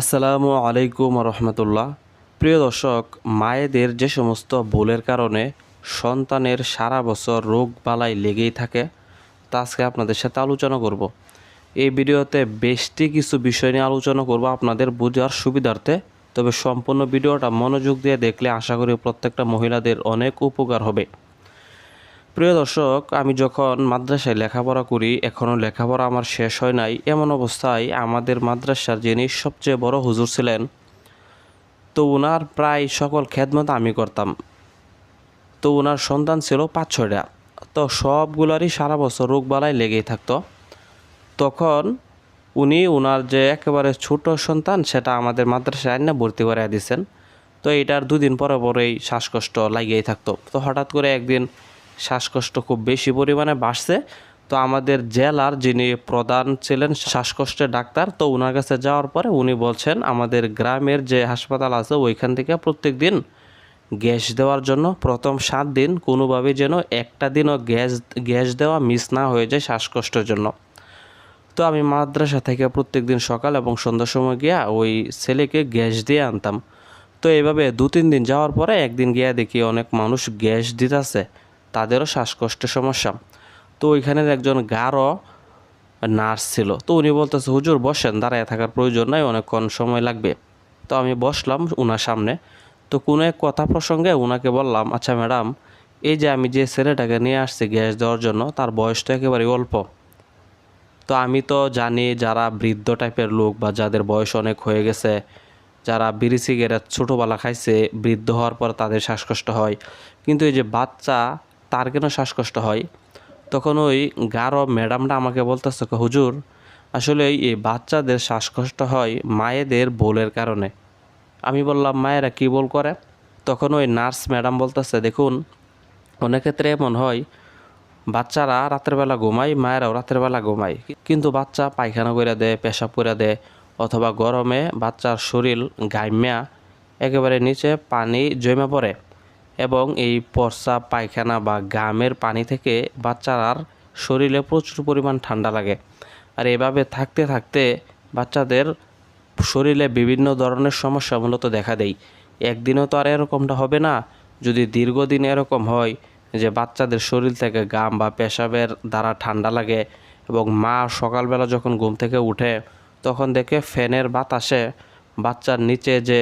আসসালামু আলাইকুম রহমতুল্লাহ। প্রিয় দর্শক, মায়েদের যে সমস্ত ভুলের কারণে সন্তানের সারা বছর রোগ বালাই লেগেই থাকে, তা আজকে আপনাদের সাথে আলোচনা করব। এই ভিডিওতে বেশটি কিছু বিষয় নিয়ে আলোচনা করব আপনাদের বোঝার সুবিধার্থে। তবে সম্পূর্ণ ভিডিওটা মনোযোগ দিয়ে দেখলে আশা করি প্রত্যেকটা মহিলাদের অনেক উপকার হবে। প্রিয় দর্শক, আমি যখন মাদ্রাসায় লেখাপড়া করি এখনও লেখাপড়া আমার শেষ হয় নাই। এমন অবস্থায় আমাদের মাদ্রাসার যিনি সবচেয়ে বড় হুজুর ছিলেন, তো ওনার প্রায় সকল খেদমত আমি করতাম। তো ওনার সন্তান ছিল পাঁচ ছয়টা তো সবগুলারই সারা বছর রোগবালাই লেগেই থাকতো। তখন উনি ওনার যে একেবারে ছোট সন্তান, সেটা আমাদের মাদ্রাসায় আইনে ভর্তি করে দিয়েছেন তো এটার দুদিন পরে পরেই শ্বাসকষ্ট লাগিয়েই থাকতো। তো হঠাৎ করে একদিন শ্বাসকষ্ট খুব বেশি পরিমাণে বাড়ছে। তো আমাদের জেলার যিনি প্রধান ছিলেন শ্বাসকষ্টের ডাক্তার, তো ওনার কাছে যাওয়ার পরে উনি বলছেন, আমাদের গ্রামের যে হাসপাতাল আছে, ওইখান থেকে প্রত্যেক দিন গ্যাস দেওয়ার জন্য প্রথম সাত দিন কোনোভাবে যেন একটা দিনও গ্যাস গ্যাস দেওয়া মিস না হয়ে যায় শ্বাসকষ্টের জন্য। তো আমি মাদ্রাসা থেকে প্রত্যেক দিন সকাল এবং সন্ধ্যার সময় গিয়া ওই ছেলেকে গ্যাস দিয়ে আনতাম। তো এইভাবে দু তিন দিন যাওয়ার পরে একদিন গিয়া দেখি অনেক মানুষ গ্যাস দিতেছে। তাদেরও শ্বাসকষ্টের সমস্যা। তো ওইখানের একজন গাঢ় নার্স ছিল। তো উনি বলতেছে, হুজুর, বসেন, দাঁড়ায় থাকার প্রয়োজন নাই, অনেকক্ষণ সময় লাগবে। তো আমি বসলাম ওনার সামনে। তো কোনো এক কথা প্রসঙ্গে ওনাকে বললাম আচ্ছা ম্যাডাম, এই যে আমি যে ছেলেটাকে নিয়ে আসছি গ্যাস দেওয়ার জন্য, তার বয়স তো একেবারে অল্প। তো আমি তো জানি যারা বৃদ্ধ টাইপের লোক বা যাদের বয়স অনেক হয়ে গেছে, যারা বিড়ি সিগারেট ছোটোবেলা খাইছে, বৃদ্ধ হওয়ার পর তাদের শ্বাসকষ্ট হয়। কিন্তু এই যে বাচ্চা তার কেন শ্বাসকষ্ট হয়? তখন ওই গাঢ় ম্যাডামটা আমাকে বলতেছে "ক, হুজুর আসলে এই বাচ্চাদের শ্বাসকষ্ট হয় মায়েদের বোলের কারণে। আমি বললাম মায়েরা কী বল করে? তখন ওই নার্স ম্যাডাম বলতেছে দেখুন অনেক ক্ষেত্রে এমন হয় বাচ্চারা রাতের বেলা ঘুমায় মায়েরাও রাতের বেলা ঘুমায়। কিন্তু বাচ্চা পায়খানা করে দেয় পেশাব করে দেয় অথবা গরমে বাচ্চার শরীর গাইম্যা একেবারে নিচে পানি জমে পড়ে। এবং এই প্রস্রাব পায়খানা বা গামের পানি থেকে বাচ্চার শরীরে প্রচুর পরিমাণ ঠান্ডা লাগে। আর এভাবে থাকতে থাকতে বাচ্চাদের শরীরে বিভিন্ন ধরনের সমস্যা মূলত দেখা দেয়। একদিনও তো আর এরকমটা হবে না। যদি দীর্ঘদিন এরকম হয় যে বাচ্চাদের শরীর থেকে গাম বা পেশাবের দ্বারা ঠান্ডা লাগে এবং মা সকালবেলা যখন ঘুম থেকে উঠে, তখন দেখে ফ্যানের বাতাসে বাচ্চার নিচে যে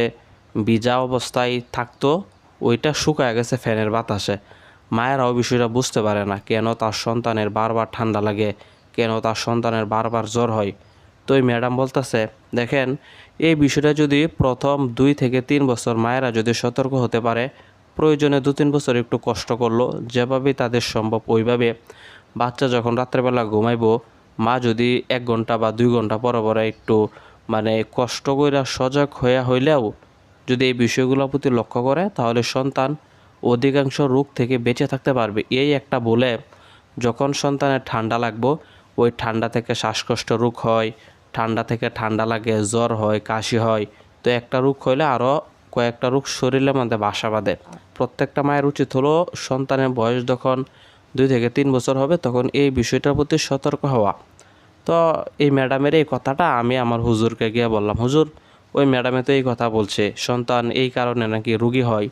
ভিজা অবস্থায় থাকতো ওইটা শুকায় গেছে ফ্যানের বাতাসে। মায়েরাও বিষয়টা বুঝতে পারে না, কেন তার সন্তানের বারবার ঠান্ডা লাগে, কেন তার সন্তানের বারবার জ্বর হয়। তো ওই ম্যাডাম বলতেছে, দেখেন, এই বিষয়টা যদি প্রথম দুই থেকে তিন বছর মায়েরা যদি সতর্ক হতে পারে, প্রয়োজনে দু তিন বছর একটু কষ্ট করল। যেভাবে তাদের সম্ভব ওইভাবে। বাচ্চা যখন রাত্রেবেলা ঘুমাইব, মা যদি এক ঘণ্টা বা দুই ঘণ্টা পরে পরে একটু মানে কষ্ট কইরা সজাগ হইয়া হইলেও যদি এই বিষয়গুলোর প্রতি লক্ষ্য করে, তাহলে সন্তান অধিকাংশ রোগ থেকে বেঁচে থাকতে পারবে। এই একটা বলে, যখন সন্তানের ঠান্ডা লাগবো, ওই ঠান্ডা থেকে শ্বাসকষ্ট রোগ হয়, ঠান্ডা থেকে ঠান্ডা লাগে, জ্বর হয়, কাশি হয়, তো একটা রোগ হইলে আরও কয়েকটা রোগ শরীরের মধ্যে বাসা বাঁধে। প্রত্যেকটা মায়ের উচিত হলো, সন্তানের বয়স যখন দুই থেকে তিন বছর হবে, তখন এই বিষয়টার প্রতি সতর্ক হওয়া। তো এই ম্যাডামের এই কথাটা আমি আমার হুজুরকে গিয়ে বললাম, হুজুর ওই ম্যাডামে তো এই কথা বলছে, সন্তান এই কারণে নাকি রুগী হয়।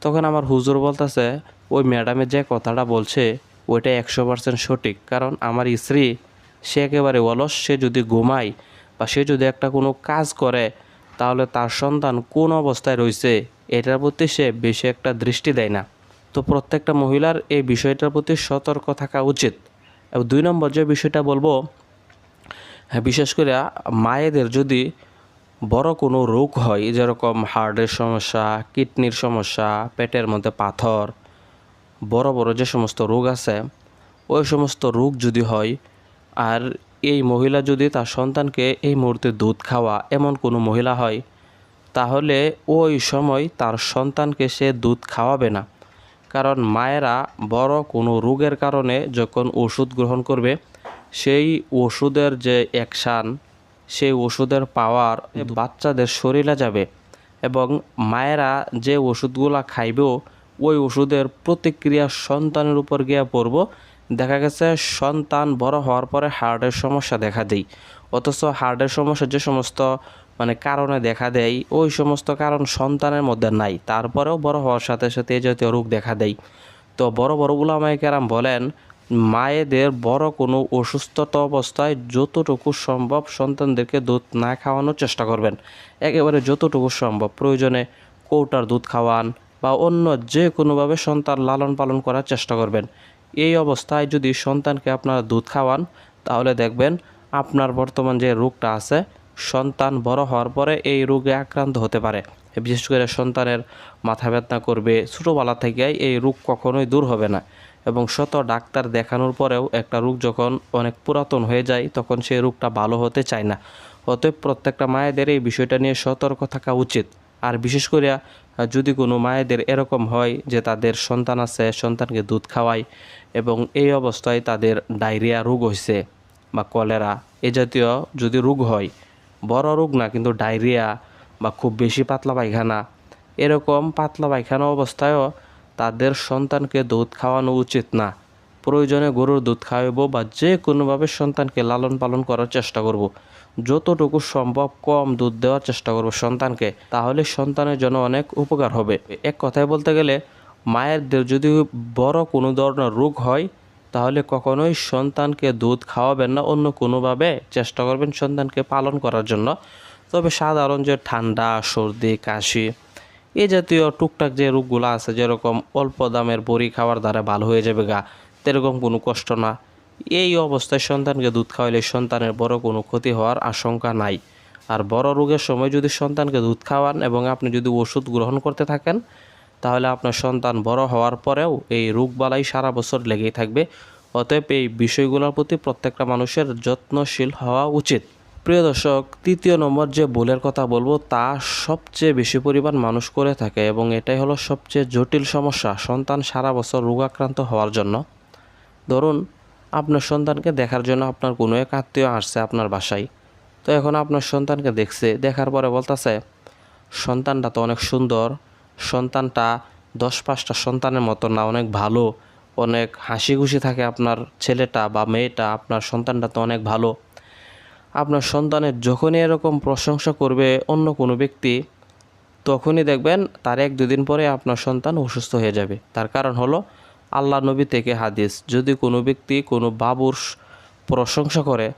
তখন আমার হুজুর বলতেছে, ওই ম্যাডামে যে কথাটা বলছে, ওইটা একশো পার্সেন্ট সঠিক। কারণ আমার স্ত্রী, সে একেবারে অলস, সে যদি ঘুমায় বা সে যদি একটা কোনো কাজ করে, তাহলে তার সন্তান কোন অবস্থায় রয়েছে, এটার প্রতি সে বেশি একটা দৃষ্টি দেয় না। তো প্রত্যেকটা মহিলার এই বিষয়টার প্রতি সতর্ক থাকা উচিত। এবং দুই নম্বর যে বিষয়টা বলব হ্যাঁ বিশেষ করে মায়েদের যদি বড় কোনো রোগ হয়, যেরকম হার্টের সমস্যা, কিডনির সমস্যা, পেটের মধ্যে পাথর, বড় বড় যে সমস্ত রোগ আছে, ওই সমস্ত রোগ যদি হয়, আর এই মহিলা যদি তার সন্তানকে এই মুহূর্তে দুধ খাওয়া এমন কোনো মহিলা হয়, তাহলে ওই সময় তার সন্তানকে সে দুধ খাওয়াবে না। কারণ মায়েরা বড় কোনো রোগের কারণে যখন ওষুধ গ্রহণ করবে, সেই ওষুধের যে অ্যাকশান সেই ওষুধের পাওয়ার বাচ্চাদের শরীরে যাবে এবং মায়েরা যে ওষুধগুলা খাইবেও ওই ওষুধের প্রতিক্রিয়া সন্তানের উপর গিয়ে পড়ব। দেখা গেছে সন্তান বড় হওয়ার পরে হার্টের সমস্যা দেখা দেয় অথচ হার্টের সমস্যা যে সমস্ত মানে কারণে দেখা দেয় ওই সমস্ত কারণ সন্তানের মধ্যে নাই। তারপরেও বড় হওয়ার সাথে সাথে এই জাতীয় রোগ দেখা দেয় তো বড় বড় উলামায়ে কেরাম বলেন মায়েদের বড় কোনো অসুস্থতা অবস্থায় যতটুকু সম্ভব সন্তানদেরকে দুধ না খাওয়ানোর চেষ্টা করবেন। একেবারে যতটুকু সম্ভব। প্রয়োজনে কৌটার দুধ খাওয়ান বা অন্য যে কোনোভাবে সন্তান লালন পালন করার চেষ্টা করবেন। এই অবস্থায় যদি সন্তানকে আপনারা দুধ খাওয়ান, তাহলে দেখবেন আপনার বর্তমান যে রোগটা আছে, সন্তান বড় হওয়ার পরে এই রোগে আক্রান্ত হতে পারে। বিশেষ করে সন্তানের মাথা ব্যথা করবে, ছোটোবেলা থেকে এই রোগ কখনোই দূর হবে না। এবং শত ডাক্তার দেখানোর পরেও একটা রোগ যখন অনেক পুরাতন হয়ে যায়, তখন সেই রোগটা ভালো হতে চায় না। অতএব প্রত্যেকটা মায়েদের এই বিষয়টা নিয়ে সতর্ক থাকা উচিত। আর বিশেষ করে যদি কোনো মায়েদের এরকম হয় যে তাদের সন্তান আছে, সন্তানকে দুধ খাওয়ায় এবং এই অবস্থায় তাদের ডায়রিয়া রোগ হয়েছে বা কলেরা, এ জাতীয় যদি রোগ হয়, বড় রোগ না, কিন্তু ডায়রিয়া বা খুব বেশি পাতলা পায়খানা, এরকম পাতলা পায়খানা অবস্থায়ও তাদের সন্তানকে দুধ খাওয়ানো উচিত না। প্রয়োজনে গরুর দুধ খাওয়াবো বা যে কোনোভাবে সন্তানকে লালন পালন করার চেষ্টা করব। যতটুকু সম্ভব কম দুধ দেওয়ার চেষ্টা করব সন্তানকে, তাহলে সন্তানের জন্য অনেক উপকার হবে। এক কথায় বলতে গেলে মায়েরদের যদি বড় কোনো ধরনের রোগ হয়, তাহলে কখনোই সন্তানকে দুধ খাওয়াবেন না, অন্য কোনোভাবে চেষ্টা করবেন সন্তানকে পালন করার জন্য। তবে সাধারণ যে ঠান্ডা, সর্দি, কাশি এই জাতীয় টুকটাক যে রোগগুলো আছে, যেরকম অল্প দামের বড়ি খাওয়ার দ্বারা ভালো হয়ে যাবে গা, তেরকম কোনো কষ্ট না। এই অবস্থায় সন্তানকে দুধ খাওয়াইলে সন্তানের বড় কোনো ক্ষতি হওয়ার আশঙ্কা নাই। আর বড় রোগের সময় যদি সন্তানকে দুধ খাওয়ান এবং আপনি যদি ওষুধ গ্রহণ করতে থাকেন, তাহলে আপনার সন্তান বড় হওয়ার পরেও এই রোগবালাই সারা বছর লেগেই থাকবে। অতএব এই বিষয়গুলোর প্রতি প্রত্যেকটা মানুষের যত্নশীল হওয়া উচিত। প্রিয় দর্শক, তৃতীয় নম্বর যে ভুলের কথা বলব, তা সবচেয়ে বেশি পরিমাণ মানুষ করে থাকে এবং এটাই হলো সবচেয়ে জটিল সমস্যা, সন্তান সারা বছর রোগাক্রান্ত হওয়ার জন্য। ধরুন, আপনার সন্তানকে দেখার জন্য আপনার কোনো এক আত্মীয় আসছে আপনার বাসায়। তো এখন আপনার সন্তানকে দেখছে, দেখার পরে বলতেছে, সন্তানটা তো অনেক সুন্দর, সন্তানটা দশ পাঁচটা সন্তানের মতো না, অনেক ভালো, অনেক হাসি খুশি থাকে আপনার ছেলেটা বা মেয়েটা, আপনার সন্তানটা তো অনেক ভালো। আপনার সন্তানের যখনই এরকম প্রশংসা করবে অন্য কোনো ব্যক্তি, তখনই দেখবেন তার এক দুদিন পরে আপনার সন্তান অসুস্থ হয়ে যাবে। তার কারণ হলো আল্লাহ নবী থেকে হাদিস, যদি কোনো ব্যক্তি কোনো বাবুর প্রশংসা করে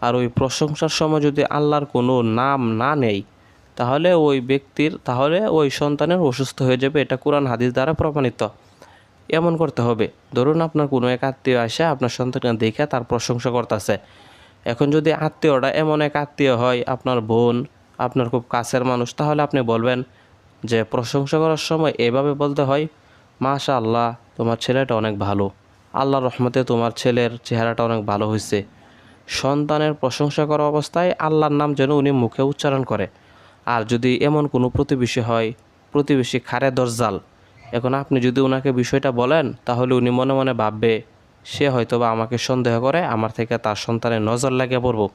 আর ওই প্রশংসার সময় যদি আল্লাহর কোনো নাম না নেই, তাহলে ওই ব্যক্তির, তাহলে ওই সন্তানের অসুস্থ হয়ে যাবে, এটা কোরআন হাদিস দ্বারা প্রমাণিত। এমন করতে হবে। ধরুন আপনার কোনো এক আত্মীয় আসে, আপনার সন্তানকে দেখে তার প্রশংসা করতেছে। এখন যদি আত্মীয়টা এমন এক আত্মীয় হয়, আপনার বোন, আপনার খুব কাছের মানুষ, তাহলে আপনি বলবেন যে, প্রশংসা করার সময় এভাবে বলতে হয় মাশা আল্লাহ তোমার ছেলেটা অনেক ভালো। আল্লাহর রহমতে তোমার ছেলের চেহারাটা অনেক ভালো হয়েছে সন্তানের প্রশংসা করা অবস্থায় আল্লাহর নাম যেন উনি মুখে উচ্চারণ করে। আর যদি এমন কোনো প্রতিবেশী হয়, প্রতিবেশী খারে দরজাল, এখন আপনি যদি ওনাকে বিষয়টা বলেন, তাহলে উনি মনে মনে ভাববে সে হয়তো বা আমাকে সন্দেহ করে, আমার থেকে তার সন্তানের নজর লাগে পড়ব।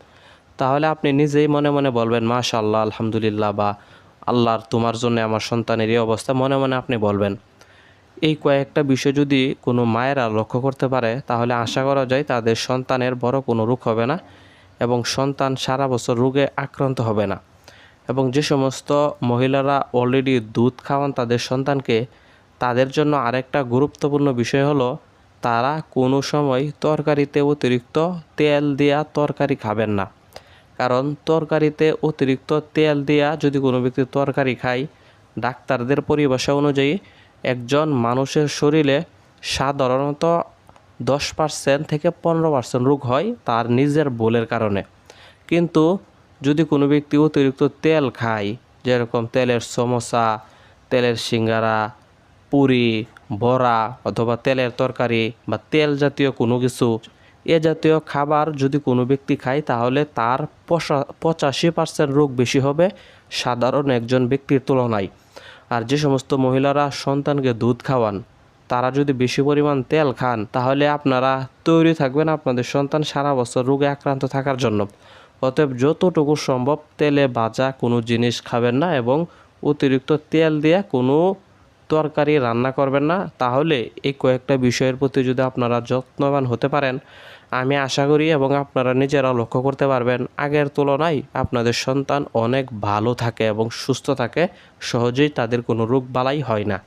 তাহলে আপনি নিজেই মনে মনে বলবেন মাশা আল্লাহ আলহামদুলিল্লাহ বা আল্লাহর তোমার জন্য আমার সন্তানের এই অবস্থা। মনে মনে আপনি বলবেন। এই কয়েকটা বিষয় যদি কোনো মায়েরা লক্ষ্য করতে পারে, তাহলে আশা করা যায় তাদের সন্তানের বড় কোনো রোগ হবে না এবং সন্তান সারা বছর রোগে আক্রান্ত হবে না। এবং যে সমস্ত মহিলারা অলরেডি দুধ খাওয়ান তাদের সন্তানকে, তাদের জন্য আরেকটা গুরুত্বপূর্ণ বিষয় হলো তারা কোনো সময় তরকারিতে অতিরিক্ত তেল দেওয়া তরকারি খাবেন না। কারণ তরকারিতে অতিরিক্ত তেল দেওয়া যদি কোনো ব্যক্তি তরকারি খায়, ডাক্তারদের পরিভাষা অনুযায়ী একজন মানুষের শরীরে সাধারণত দশ পার্সেন্ট থেকে পনেরো পার্সেন্ট রোগ হয় তার নিজের ভুলের কারণে। কিন্তু যদি কোনো ব্যক্তি অতিরিক্ত তেল খায়, যেরকম তেলের সমোসা, তেলের সিঙ্গারা, পুরি বড়া অথবা তেলের তরকারি বা তেল জাতীয় কোনো কিছু। এ জাতীয় খাবার যদি কোনো ব্যক্তি খায়, তাহলে তার পঁচা- পঁচাশি পার্সেন্ট রোগ বেশি হবে সাধারণ একজন ব্যক্তির তুলনায়। আর যে সমস্ত মহিলারা সন্তানকে দুধ খাওয়ান, তারা যদি বেশি পরিমাণ তেল খান, তাহলে আপনারা তৈরি থাকবেন আপনাদের সন্তান সারা বছর রোগে আক্রান্ত থাকার জন্য। অতএব যতটুকু সম্ভব তেলে ভাজা কোনো জিনিস খাবেন না এবং অতিরিক্ত তেল দিয়ে কোনো তরকারি রান্না করবেন না, তাহলে এই কয়েকটা বিষয়ের প্রতি যদি আপনারা যত্নবান হতে পারেন, আমি আশা করি এবং আপনারা নিজেরা লক্ষ্য করতে পারবেন, আগের তুলনায় আপনাদের সন্তান অনেক ভালো থাকে এবং সুস্থ থাকে, সহজেই তাদের কোনো রোগ বালাই হয় না।